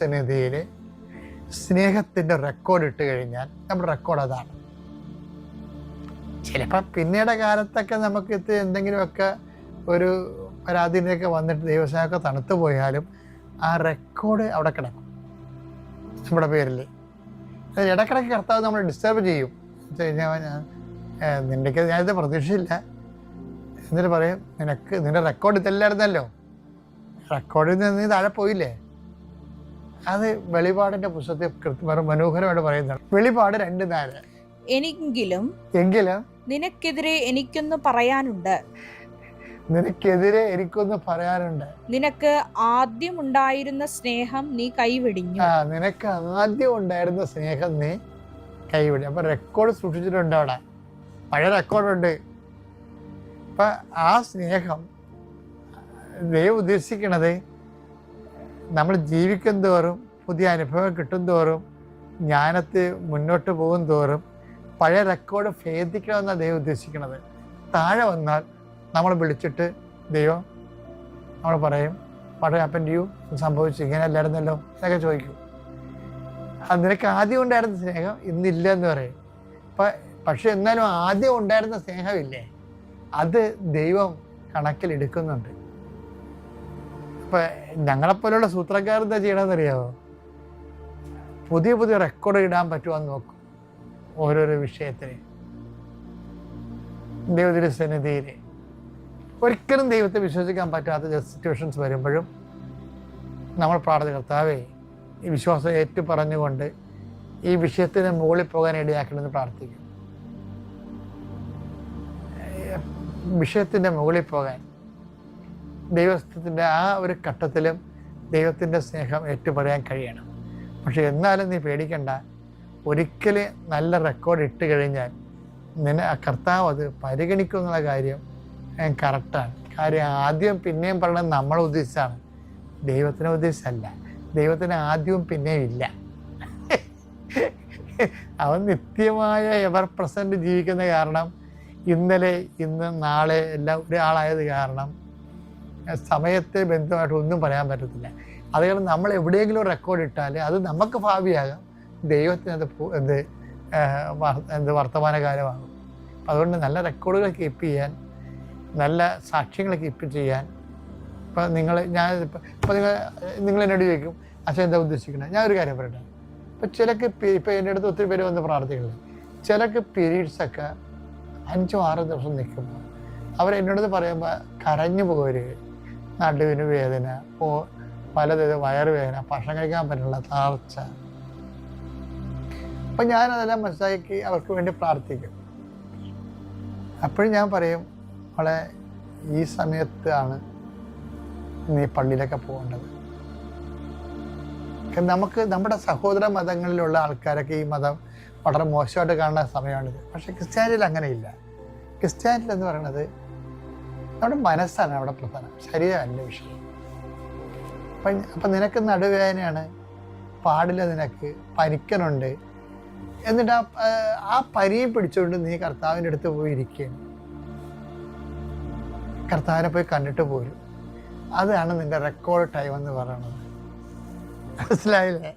ദൈവസന്നിധിയിൽ സ്നേഹത്തിന്റെ റെക്കോർഡ് ഇട്ട് കഴിഞ്ഞാൽ നമ്മുടെ റെക്കോർഡ് അതാണ്. ചിലപ്പോൾ പിന്നീട് കാലത്തൊക്കെ നമുക്ക് ഇത് എന്തെങ്കിലുമൊക്കെ ഒരു പരാതിയിലൊക്കെ വന്നിട്ട് ദൈവസേനൊക്കെ തണുത്തു പോയാലും ആ റെക്കോർഡ് അവിടെ കിടക്കും. നമ്മുടെ പേരിൽ ഇടക്കിടക്ക് കർത്താവ് നമ്മൾ ഡിസ്റ്റർബ് ചെയ്യും. നിന്റെക്ക് ഞാനിത് പ്രതീക്ഷയില്ല എന്നിട്ട് പറയും നിനക്ക് നിന്റെ റെക്കോർഡ് ഇതല്ലായിരുന്നല്ലോ. റെക്കോർഡിൽ നിന്ന് നീ താഴെ പോയില്ലേ? അത് വെളിപാടിന്റെ പുസ്തകത്തിൽ മനോഹരമായിട്ട് പറയുന്നതാണ്. വെളിപാട് രണ്ട് നാല് എനിക്കെങ്കിലും എങ്കിലും? നിനക്കെതിരെ എനിക്കൊന്ന് പറയാനുണ്ട്. നിനക്കെതിരെ എനിക്കൊന്ന് പറയാനുണ്ട്. നിനക്ക് ആദ്യം ഉണ്ടായിരുന്ന സ്നേഹം നീ കൈവെടിഞ്ഞു. ആ നിനക്ക് ആദ്യം ഉണ്ടായിരുന്ന സ്നേഹം നീ കൈവിടി. അപ്പൊ റെക്കോർഡ് സൂക്ഷിച്ചിട്ടുണ്ട് അവിടെ. പഴയ റെക്കോർഡുണ്ട് അപ്പൊ ആ സ്നേഹം ദൈവം ഉദ്ദേശിക്കണത് നമ്മൾ ജീവിക്കും തോറും പുതിയ അനുഭവം കിട്ടും തോറും ജ്ഞാനത്തെ മുന്നോട്ട് പോകും തോറും പഴയ റെക്കോർഡ് ഭേദിക്കണമെന്നാണ് ദൈവം ഉദ്ദേശിക്കുന്നത്. താഴെ വന്നാൽ നമ്മൾ വിളിച്ചിട്ട് ദൈവം നമ്മൾ പറയും പഴയ അപ്പൻ യു സംഭവിച്ചു ഇങ്ങനെ അല്ലായിരുന്നല്ലോ? എന്നൊക്കെ ചോദിക്കും. നിനക്ക് ആദ്യം ഉണ്ടായിരുന്ന സ്നേഹം ഇന്നില്ല എന്ന് പറയും പക്ഷെ എന്നാലും ആദ്യം ഉണ്ടായിരുന്ന സ്നേഹമില്ലേ? അത് ദൈവം കണക്കിലെടുക്കുന്നുണ്ട്. ഇപ്പൊ ഞങ്ങളെപ്പോലുള്ള സൂത്രക്കാർ എന്താ ചെയ്യണമെന്നറിയാമോ പുതിയ പുതിയ റെക്കോർഡ് ഇടാൻ പറ്റുമെന്ന് നോക്കും ഓരോരോ വിഷയത്തിന് ദൈവത്തിന്റെ സന്നിധിയിൽ ഒരിക്കലും ദൈവത്തെ വിശ്വസിക്കാൻ പറ്റാത്ത സിറ്റുവേഷൻസ് വരുമ്പോഴും നമ്മൾ പ്രാർത്ഥന കർത്താവേ ഈ വിശ്വാസം ഏറ്റു പറഞ്ഞുകൊണ്ട് ഈ വിഷയത്തിന് മുകളിൽ പോകാൻ ഇടയാക്കണമെന്ന് പ്രാർത്ഥിക്കും വിഷയത്തിന്റെ മുകളിൽ പോകാൻ. ദൈവത്തിന്റെ ആ ഒരു ഘട്ടത്തിലും ദൈവത്തിന്റെ സ്നേഹം ഏറ്റുപറയാൻ കഴിയണം. പക്ഷെ എന്നാലും നീ പേടിക്കണ്ട. ഒരിക്കലും നല്ല റെക്കോർഡ് ഇട്ട് കഴിഞ്ഞാൽ നിന്നെ ആ കർത്താവ് അത് പരിഗണിക്കും എന്നുള്ള കാര്യം കറക്റ്റാണ് കാര്യം ആദ്യം പിന്നെയും പറയണത് നമ്മൾ ഉദ്ദേശിച്ചാണ് ദൈവത്തിനെ ഉദ്ദേശിച്ചല്ല. ദൈവത്തിന് ആദ്യവും പിന്നെയും ഇല്ല. അവൻ നിത്യമായ എവർ പ്രസന്റ് ജീവിക്കുന്ന കാരണം ഇന്നലെ ഇന്ന് നാളെ എല്ലാം ഒരാളായത് കാരണം സമയത്തെ ബന്ധമായിട്ട് ഒന്നും പറയാൻ പറ്റത്തില്ല. അതുകൊണ്ട് നമ്മൾ എവിടെയെങ്കിലും റെക്കോർഡ് ഇട്ടാൽ അത് നമുക്ക് ഭാവിയാകാം. ദൈവത്തിന് അത് എന്ത് എന്ത് വർത്തമാനകാലമാകും. അതുകൊണ്ട് നല്ല റെക്കോർഡുകൾ കീപ്പ് ചെയ്യാൻ നല്ല സാക്ഷ്യങ്ങൾ കീപ്പ് ചെയ്യാൻ. ഇപ്പം നിങ്ങൾ ഞാൻ ഇപ്പം നിങ്ങൾ നിങ്ങൾ എന്നോട് ചോദിക്കും അച്ഛൻ എന്താ ഉദ്ദേശിക്കുന്നത്? ഞാൻ ഒരു കാര്യം പറയട്ടെ. ഇപ്പം ചിലക്ക് ഇപ്പം എന്റെ അടുത്ത് ഒത്തിരി പേര് വന്ന് പ്രാർത്ഥിക്കുന്നത് ചിലക്ക് പീരീഡ്സൊക്കെ അഞ്ചോ ആറോ ദിവസം നിൽക്കുമ്പോൾ അവർ എന്നോട് പറയുമ്പോൾ കരഞ്ഞു പോകരുത് നടുവിന് വേദന ഓ പലതരം വയറുവേദന ഭക്ഷണം കഴിക്കാൻ പറ്റില്ല താർച്ച അപ്പം ഞാനതെല്ലാം മനസ്സിലാക്കി അവർക്ക് വേണ്ടി പ്രാർത്ഥിക്കും. അപ്പോഴും ഞാൻ പറയും അവളെ ഈ സമയത്താണ് നീ പള്ളിയിലൊക്കെ പോകേണ്ടത്. നമുക്ക് നമ്മുടെ സഹോദര മതങ്ങളിലുള്ള ആൾക്കാരൊക്കെ ഈ മതം വളരെ മോശമായിട്ട് കാണുന്ന സമയമാണിത്. പക്ഷെ ക്രിസ്ത്യാനിയിൽ അങ്ങനെയില്ല. ക്രിസ്ത്യാനിയിൽ എന്ന് പറയുന്നത് നമ്മുടെ മനസ്സാണ് അവിടെ പ്രധാനം. ശരീരമല്ല വിഷയം. അപ്പം അപ്പം നിനക്ക് നടുവേദനയാണ് പാടില്ല നിനക്ക് പരിക്കനുണ്ട്. എന്നിട്ട് ആ ആ- പരിയും പിടിച്ചുകൊണ്ട് നീ കർത്താവിന്റെ അടുത്ത് പോയി ഇരിക്കുകയാണ്. കർത്താവിനെ പോയി കണ്ടിട്ട് പോരും. അതാണ് നിന്റെ റെക്കോർഡ് ടൈം എന്ന് പറയുന്നത്. മനസ്സിലായില്ലേ?